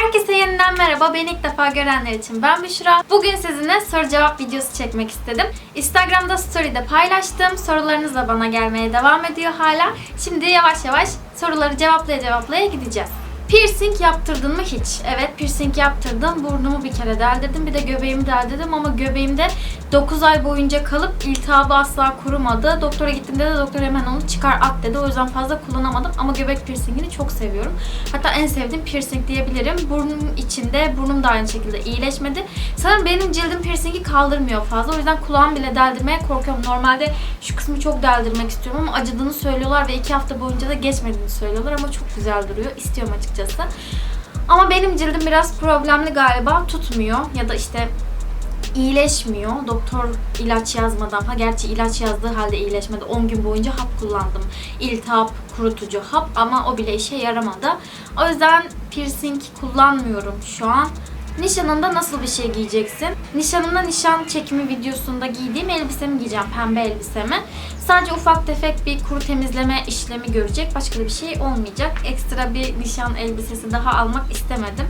Herkese yeniden merhaba. Beni ilk defa görenler için ben Büşra. Bugün sizinle soru cevap videosu çekmek istedim. Instagram'da story'de paylaştım. Sorularınız da bana gelmeye devam ediyor hala. Şimdi yavaş yavaş soruları cevaplaya cevaplaya gideceğiz. Piercing yaptırdın mı hiç? Evet piercing yaptırdım. Burnumu bir kere deldirdim. Bir de göbeğimi deldirdim ama göbeğimde 9 ay boyunca kalıp iltihabı asla kurumadı. Doktora gittiğimde de doktor hemen onu çıkar at dedi. O yüzden fazla kullanamadım ama göbek piercingini çok seviyorum. Hatta en sevdiğim piercing diyebilirim. Burnum içinde, burnum da aynı şekilde iyileşmedi. Sanırım benim cildim piercingi kaldırmıyor fazla. O yüzden kulağımı bile deldirmeye korkuyorum. Normalde şu kısmı çok deldirmek istiyorum ama acıdığını söylüyorlar ve 2 hafta boyunca da geçmediğini söylüyorlar ama çok güzel duruyor. İstiyorum açıkçası. Ama benim cildim biraz problemli galiba. Tutmuyor ya da işte iyileşmiyor. Doktor ilaç yazmadan falan. Gerçi ilaç yazdığı halde iyileşmedi. 10 gün boyunca hap kullandım. İltihap kurutucu hap ama o bile işe yaramadı. O yüzden piercing kullanmıyorum şu an. Nişanında nasıl bir şey giyeceksin? Nişanımda nişan çekimi videosunda giydiğim elbisemi giyeceğim. Pembe elbisemi. Sadece ufak tefek bir kuru temizleme işlemi görecek. Başka da bir şey olmayacak. Ekstra bir nişan elbisesi daha almak istemedim.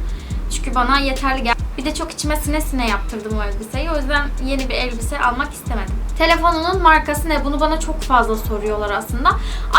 Çünkü bana yeterli geldi. Bir de çok içime sine sine yaptırdım o elbiseyi. O yüzden yeni bir elbise almak istemedim. Telefonunun markası ne? Bunu bana çok fazla soruyorlar aslında.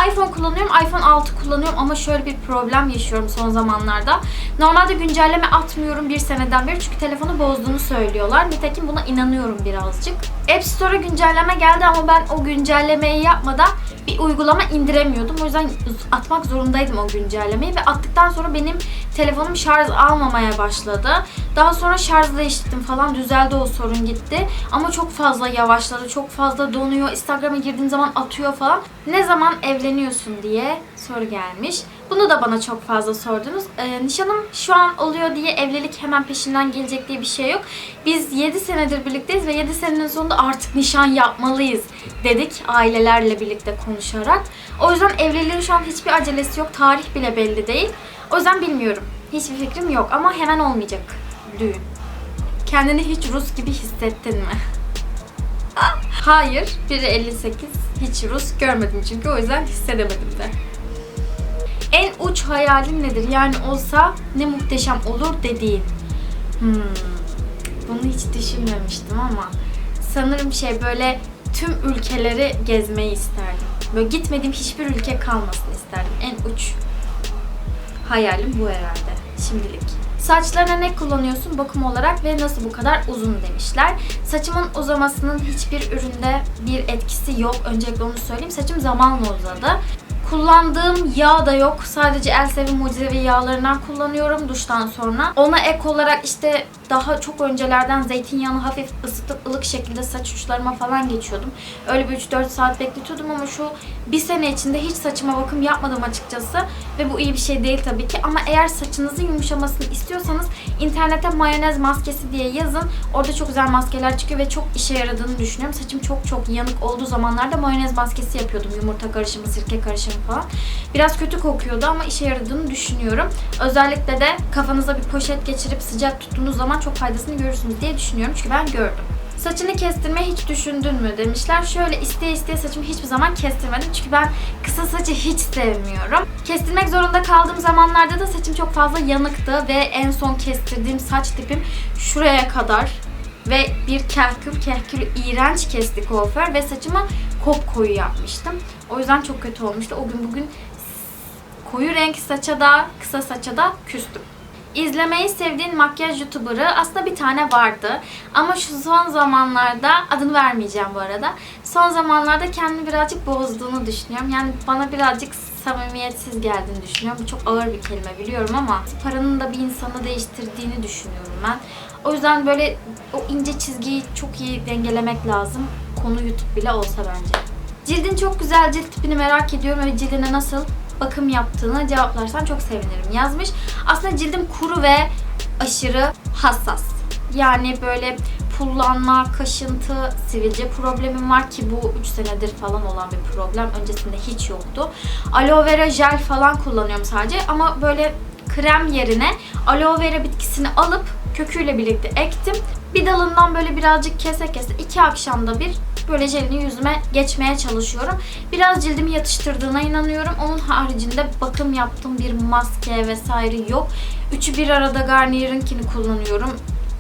iPhone kullanıyorum. iPhone 6 kullanıyorum ama şöyle bir problem yaşıyorum son zamanlarda. Normalde güncelleme atmıyorum bir seneden beri çünkü telefonu bozduğunu söylüyorlar. Nitekim buna inanıyorum birazcık. App Store'a güncelleme geldi ama ben o güncellemeyi yapmadan bir uygulama indiremiyordum. O yüzden atmak zorundaydım o güncellemeyi ve attıktan sonra benim telefonum şarj almamaya başladı. Daha sonra şarj değiştirdim falan düzeldi o sorun gitti. Ama çok fazla yavaşladı, çok fazla donuyor. Instagram'a girdiğim zaman atıyor falan. Ne zaman evleniyorsun diye soru gelmiş. Bunu da bana çok fazla sordunuz. Ee, nişanım şu an oluyor diye evlilik hemen peşinden gelecek diye bir şey yok. Biz 7 senedir birlikteyiz ve 7 senenin sonunda artık nişan yapmalıyız dedik ailelerle birlikte konuşarak. O yüzden evliliğin şu an hiçbir acelesi yok. Tarih bile belli değil. O yüzden bilmiyorum. Hiçbir fikrim yok ama hemen olmayacak düğün. Kendini hiç Rus gibi hissettin mi? Hayır. Biri 58. Hiç Rus görmedim çünkü o yüzden hissedemedim de. Uç hayalin nedir? Yani olsa ne muhteşem olur dediğin. Hmm. Bunu hiç düşünmemiştim ama sanırım şey böyle tüm ülkeleri gezmeyi isterdim. Böyle gitmediğim hiçbir ülke kalmasını isterdim. En uç hayalim bu herhalde şimdilik. Saçlarına ne kullanıyorsun bakım olarak ve nasıl bu kadar uzun demişler. Saçımın uzamasının hiçbir üründe bir etkisi yok. Öncelikle onu söyleyeyim. Saçım zamanla uzadı. Kullandığım yağ da yok. Sadece Elsev'in mucizevi yağlarından kullanıyorum duştan sonra. Ona ek olarak işte daha çok öncelerden zeytinyağını hafif ısıtıp ılık şekilde saç uçlarıma falan geçiyordum. Öyle bir 3-4 saat bekletiyordum ama şu bir sene içinde hiç saçıma bakım yapmadım açıkçası. Ve bu iyi bir şey değil tabii ki. Ama eğer saçınızın yumuşamasını istiyorsanız internete mayonez maskesi diye yazın. Orada çok güzel maskeler çıkıyor ve çok işe yaradığını düşünüyorum. Saçım çok çok yanık olduğu zamanlarda mayonez maskesi yapıyordum. Yumurta karışımı, sirke karışımı falan. Biraz kötü kokuyordu ama işe yaradığını düşünüyorum. Özellikle de kafanıza bir poşet geçirip sıcak tuttuğunuz zaman çok faydasını görürsünüz diye düşünüyorum. Çünkü ben gördüm. Saçını kestirmeyi hiç düşündün mü demişler. Şöyle isteye isteye saçımı hiçbir zaman kestirmedim. Çünkü ben kısa saçı hiç sevmiyorum. Kestirmek zorunda kaldığım zamanlarda da saçım çok fazla yanıktı ve en son kestirdiğim saç tipim şuraya kadar ve bir kehkül kehkül iğrenç kesti kuaför ve saçımı kop koyu yapmıştım. O yüzden çok kötü olmuştu. O gün bugün koyu renk saça da kısa saça da küstüm. İzlemeyi sevdiğin makyaj youtuberı aslında bir tane vardı. Ama şu son zamanlarda, adını vermeyeceğim bu arada. Son zamanlarda kendini birazcık bozduğunu düşünüyorum. Yani bana birazcık samimiyetsiz geldiğini düşünüyorum. Bu çok ağır bir kelime biliyorum ama paranın da bir insanı değiştirdiğini düşünüyorum ben. O yüzden böyle o ince çizgiyi çok iyi dengelemek lazım. Konu YouTube bile olsa bence. Cildin çok güzel cilt tipini merak ediyorum ve cildine nasıl bakım yaptığını cevaplarsan çok sevinirim yazmış. Aslında cildim kuru ve aşırı hassas. Yani böyle pullanma, kaşıntı, sivilce problemim var ki bu 3 senedir falan olan bir problem. Öncesinde hiç yoktu. Aloe vera jel falan kullanıyorum sadece ama böyle krem yerine aloe vera bitkisini alıp köküyle birlikte ektim. Bir dalından böyle birazcık kese kese iki akşamda bir böyle jelini yüzüme geçmeye çalışıyorum. Biraz cildimi yatıştırdığına inanıyorum. Onun haricinde bakım yaptığım bir maske vesaire yok. Üçü bir arada Garnier'inkini kullanıyorum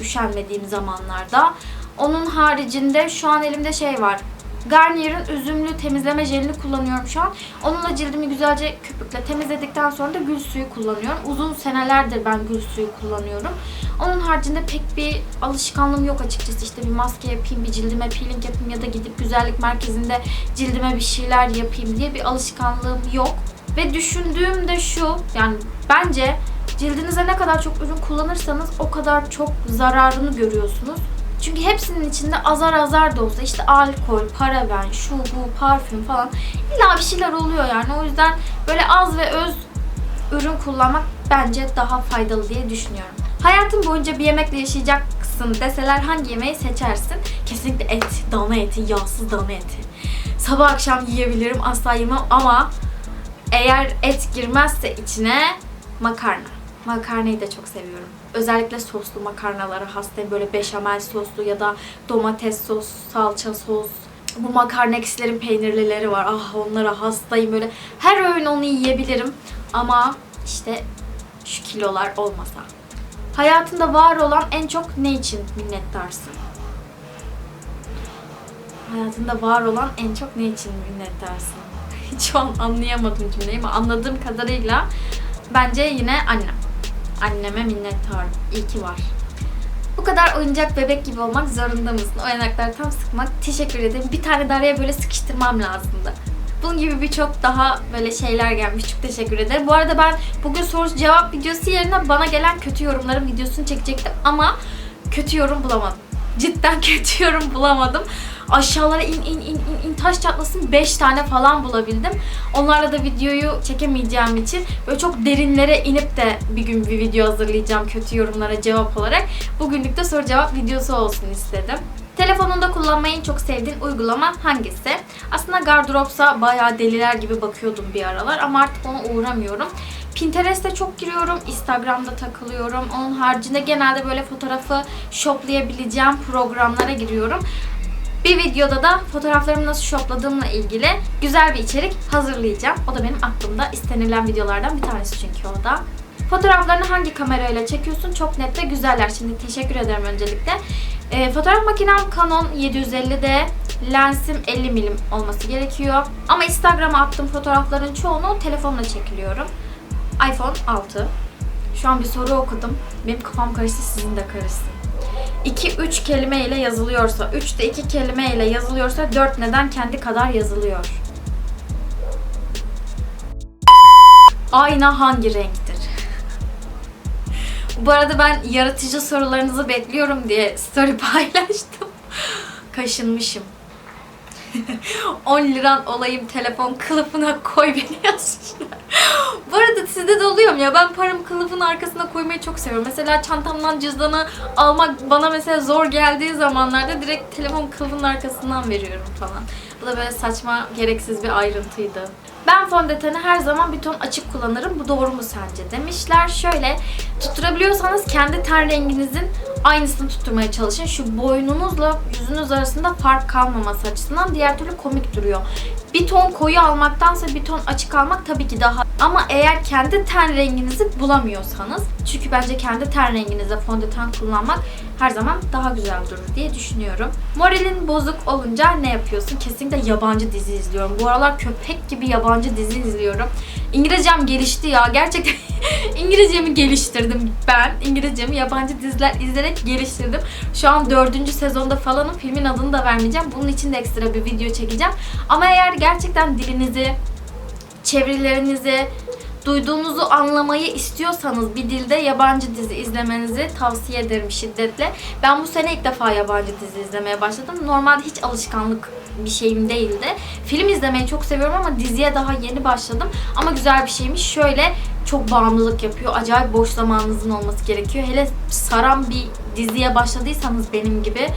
üşenmediğim zamanlarda. Onun haricinde şu an elimde şey var. Garnier'in üzümlü temizleme jelini kullanıyorum şu an. Onunla cildimi güzelce köpükle temizledikten sonra da gül suyu kullanıyorum. Uzun senelerdir ben gül suyu kullanıyorum. Onun haricinde pek bir alışkanlığım yok açıkçası. İşte bir maske yapayım, bir cildime peeling yapayım ya da gidip güzellik merkezinde cildime bir şeyler yapayım diye bir alışkanlığım yok. Ve düşündüğüm de şu, yani bence cildinize ne kadar çok ürün kullanırsanız o kadar çok zararını görüyorsunuz. Çünkü hepsinin içinde azar azar da olsa işte alkol, paraben, şu bu, parfüm falan illa bir şeyler oluyor yani. O yüzden böyle az ve öz ürün kullanmak bence daha faydalı diye düşünüyorum. Hayatın boyunca bir yemekle yaşayacaksın deseler hangi yemeği seçersin? Kesinlikle et, dana eti, yağsız dana eti. Sabah akşam yiyebilirim, asla yemem ama eğer et girmezse içine makarna. Makarnayı da çok seviyorum. Özellikle soslu makarnalara hastayım. Böyle beşamel soslu ya da domates sos, salça sos. Bu makarnekslerin peynirlileri var. Ah onlara hastayım böyle. Her öğün onu yiyebilirim. Ama işte şu kilolar olmasa. Hayatında var olan en çok ne için minnettarsın? Hayatında var olan en çok ne için minnettarsın? Hiç an anlayamadım cümleyi ama anladığım kadarıyla bence yine annem. Anneme minnettarım. İyi ki var. Bu kadar oyuncak bebek gibi olmak zorunda mısın? O yanakları tam sıkmak. Teşekkür ederim. Bir tane de böyle sıkıştırmam lazımdı. Bunun gibi birçok daha böyle şeyler gelmiş. Çok teşekkür ederim. Bu arada ben bugün soru cevap videosu yerine bana gelen kötü yorumların videosunu çekecektim ama kötü yorum bulamadım. Cidden kötü yorum bulamadım. Aşağılara in in in in, in taş çatlasın 5 tane falan bulabildim. Onlarla da videoyu çekemeyeceğim için böyle çok derinlere inip de bir gün bir video hazırlayacağım kötü yorumlara cevap olarak. Bugünlük de soru cevap videosu olsun istedim. Telefonunda kullanmayı en çok sevdiğin uygulama hangisi? Aslında Gardırops'a bayağı deliler gibi bakıyordum bir aralar ama artık ona uğramıyorum. Pinterest'te çok giriyorum, Instagram'da takılıyorum. Onun haricinde genelde böyle fotoğrafı shoplayabileceğim programlara giriyorum. Bir videoda da fotoğraflarımı nasıl shopladığımla ilgili güzel bir içerik hazırlayacağım. O da benim aklımda istenilen videolardan bir tanesi çünkü o da. Fotoğraflarını hangi kamerayla çekiyorsun? Çok net ve güzeller. Şimdi teşekkür ederim öncelikle. Ee, fotoğraf makinem Canon 750D. Lensim 50 milim olması gerekiyor. Ama Instagram'a attığım fotoğrafların çoğunu telefonla çekiliyorum. iPhone 6. Şu an bir soru okudum. Benim kafam karıştı, sizin de karışsın. 2-3 kelime ile yazılıyorsa, 3 de 2 kelime ile yazılıyorsa 4 neden kendi kadar yazılıyor? Ayna hangi renktir? Bu arada ben yaratıcı sorularınızı bekliyorum diye story paylaştım. Kaşınmışım. 10 liran olayım telefon kılıfına koy beni yazmışlar. Arada sizde de oluyor mu ya? Ben paramı kılıfın arkasına koymayı çok seviyorum. Mesela çantamdan cüzdanı almak bana mesela zor geldiği zamanlarda direkt telefon kılıfının arkasından veriyorum falan. Bu da böyle saçma, gereksiz bir ayrıntıydı. Ben fondöteni her zaman bir ton açık kullanırım. Bu doğru mu sence? Demişler. Şöyle tutturabiliyorsanız kendi ten renginizin aynısını tutturmaya çalışın. Şu boynunuzla yüzünüz arasında fark kalmaması açısından diğer türlü komik duruyor. Bir ton koyu almaktansa bir ton açık almak tabii ki daha ama eğer kendi ten renginizi bulamıyorsanız çünkü bence kendi ten renginizde fondöten kullanmak her zaman daha güzel durur diye düşünüyorum. Moralin bozuk olunca ne yapıyorsun? Kesinlikle yabancı dizi izliyorum. Bu aralar köpek gibi yabancı dizi izliyorum. İngilizcem gelişti ya. Gerçekten İngilizcemi geliştirdim ben. İngilizcemi yabancı diziler izleyerek geliştirdim. Şu an dördüncü sezonda falanım. Filmin adını da vermeyeceğim. Bunun için de ekstra bir video çekeceğim. Ama eğer gerçekten dilinizi, çevirilerinizi, duyduğunuzu anlamayı istiyorsanız bir dilde yabancı dizi izlemenizi tavsiye ederim şiddetle. Ben bu sene ilk defa yabancı dizi izlemeye başladım. Normalde hiç alışkanlık bir şeyim değildi. Film izlemeyi çok seviyorum ama diziye daha yeni başladım. Ama güzel bir şeymiş. Şöyle çok bağımlılık yapıyor. Acayip boş zamanınızın olması gerekiyor. Hele saran bir diziye başladıysanız benim gibi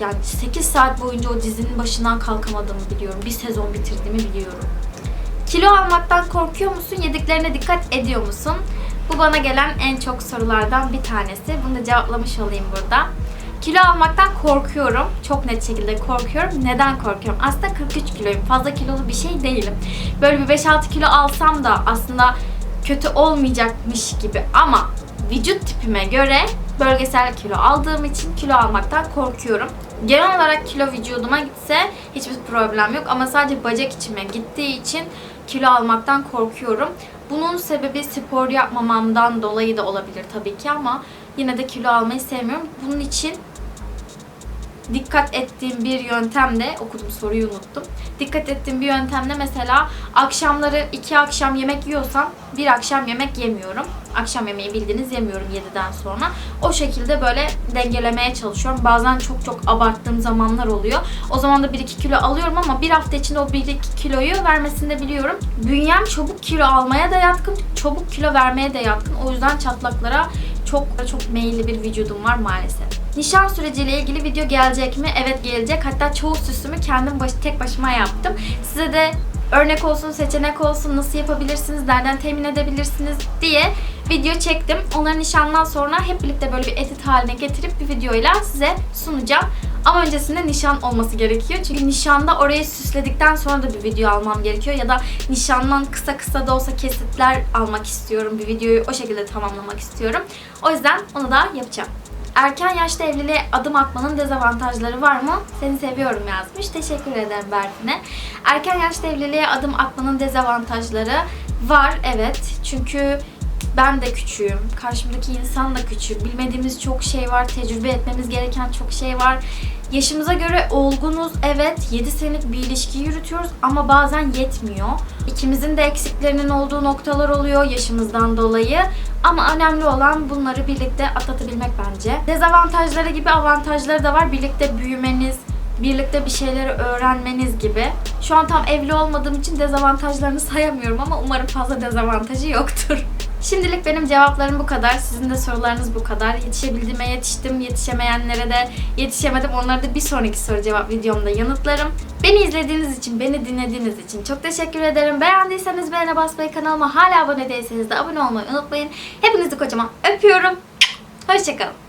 yani 8 saat boyunca o dizinin başından kalkamadığımı biliyorum. Bir sezon bitirdiğimi biliyorum. Kilo almaktan korkuyor musun? Yediklerine dikkat ediyor musun? Bu bana gelen en çok sorulardan bir tanesi. Bunu da cevaplamış olayım burada. Kilo almaktan korkuyorum. Çok net şekilde korkuyorum. Neden korkuyorum? Aslında 43 kiloyum. Fazla kilolu bir şey değilim. Böyle bir 5-6 kilo alsam da aslında kötü olmayacakmış gibi ama vücut tipime göre bölgesel kilo aldığım için kilo almaktan korkuyorum. Genel olarak kilo vücuduma gitse hiçbir problem yok ama sadece bacak içime gittiği için kilo almaktan korkuyorum. Bunun sebebi spor yapmamamdan dolayı da olabilir tabii ki ama yine de kilo almayı sevmiyorum. Bunun için dikkat ettiğim bir yöntemle okudum soruyu unuttum. Dikkat ettiğim bir yöntemle mesela akşamları iki akşam yemek yiyorsam bir akşam yemek yemiyorum. Akşam yemeği bildiğiniz yemiyorum 7'den sonra. O şekilde böyle dengelemeye çalışıyorum. Bazen çok çok abarttığım zamanlar oluyor. O zaman da 1-2 kilo alıyorum ama bir hafta içinde o 1-2 kiloyu vermesini de biliyorum. Bünyem çabuk kilo almaya da yatkın, çabuk kilo vermeye de yatkın. O yüzden çatlaklara çok çok meyilli bir vücudum var maalesef. Nişan süreciyle ilgili video gelecek mi? Evet gelecek. Hatta çoğu süsümü kendim baş, tek başıma yaptım. Size de örnek olsun, seçenek olsun, nasıl yapabilirsiniz, nereden temin edebilirsiniz diye video çektim. Onları nişandan sonra hep birlikte böyle bir edit haline getirip bir videoyla size sunacağım. Ama öncesinde nişan olması gerekiyor. Çünkü nişanda orayı süsledikten sonra da bir video almam gerekiyor. Ya da nişandan kısa kısa da olsa kesitler almak istiyorum. Bir videoyu o şekilde tamamlamak istiyorum. O yüzden onu da yapacağım. Erken yaşta evliliğe adım atmanın dezavantajları var mı? Seni seviyorum yazmış. Teşekkür ederim Berfin'e. Erken yaşta evliliğe adım atmanın dezavantajları var evet. Çünkü ben de küçüğüm. Karşımdaki insan da küçük. Bilmediğimiz çok şey var. Tecrübe etmemiz gereken çok şey var. Yaşımıza göre olgunuz. Evet 7 senelik bir ilişki yürütüyoruz ama bazen yetmiyor. İkimizin de eksiklerinin olduğu noktalar oluyor yaşımızdan dolayı. Ama önemli olan bunları birlikte atlatabilmek bence. Dezavantajları gibi avantajları da var. Birlikte büyümeniz, birlikte bir şeyleri öğrenmeniz gibi. Şu an tam evli olmadığım için dezavantajlarını sayamıyorum ama umarım fazla dezavantajı yoktur. Şimdilik benim cevaplarım bu kadar. Sizin de sorularınız bu kadar. Yetişebildiğime yetiştim. Yetişemeyenlere de yetişemedim. Onları da bir sonraki soru cevap videomda yanıtlarım. Beni izlediğiniz için, beni dinlediğiniz için çok teşekkür ederim. Beğendiyseniz beğene basmayı, kanalıma hala abone değilseniz de abone olmayı unutmayın. Hepinizi kocaman öpüyorum. Hoşçakalın.